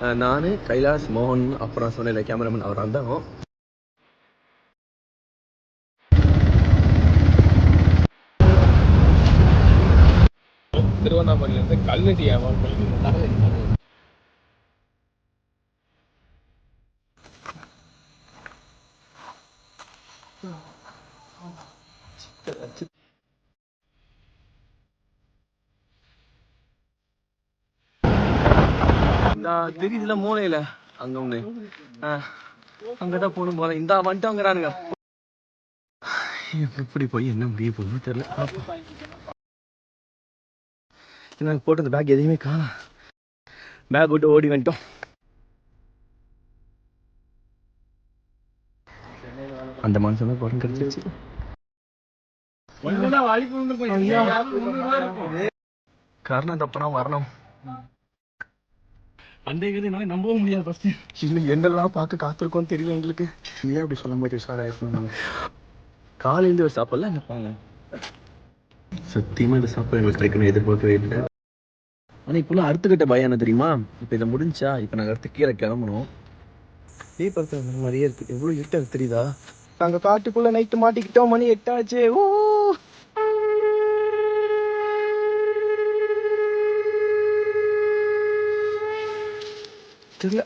நான் கைலாஸ் மோகன் அப்புறம் சொன்ன கேமராமேன் அவர் வந்தாங்க திருவண்ணாமலையிலேருந்து கல்நெட்டி வியாபாரம் பண்ணிட்டு நான் தெரியுதுல மூளையில அங்க ஒண்ணு அங்கதான் போகணும் போல இந்த வந்துட்டாங்கிறானுங்க எப்படி போய் என்ன முடிய போகுதுன்னு தெரியல நாங்கள் போட்டு அந்த பேக் எதையுமே காணும் பேக் விட்டு ஓடி வந்துட்டோம் அந்த மனுஷன் தான் படம் கிடைச்சிருச்சு காரணம் தப்புனா வரணும் அந்த என்னால நம்பவும் முடியாது ஃபர்ஸ்ட் இன்னும் என்னெல்லாம் பார்க்க காத்திருக்கோம்னு தெரியல எங்களுக்கு. ஏன் அப்படி சொல்ல மாதிரி சார் ஆயிருக்கணும் காலையிலேருந்து ஒரு சாப்பாடுலாம் நினைப்பாங்க சத்தியமா இந்த சாப்பாடு எங்களுக்கு கிடைக்கணும் எதிர்பார்க்கவே இல்லை. ஆனால் இப்போலாம் அறுத்துக்கிட்ட பயம் என்ன தெரியுமா? இப்போ இதை முடிஞ்சா இப்போ நாங்கள் அடுத்து கீழே கிளம்பணும். பர்சன் மாதிரியே இருக்கு. எவ்வளோ இருட்டாக தெரியுதா? நாங்கள் காட்டுக்குள்ள நைட்டு மாட்டிக்கிட்டோம் மணி எட்டாச்சு. ஓ தெரியல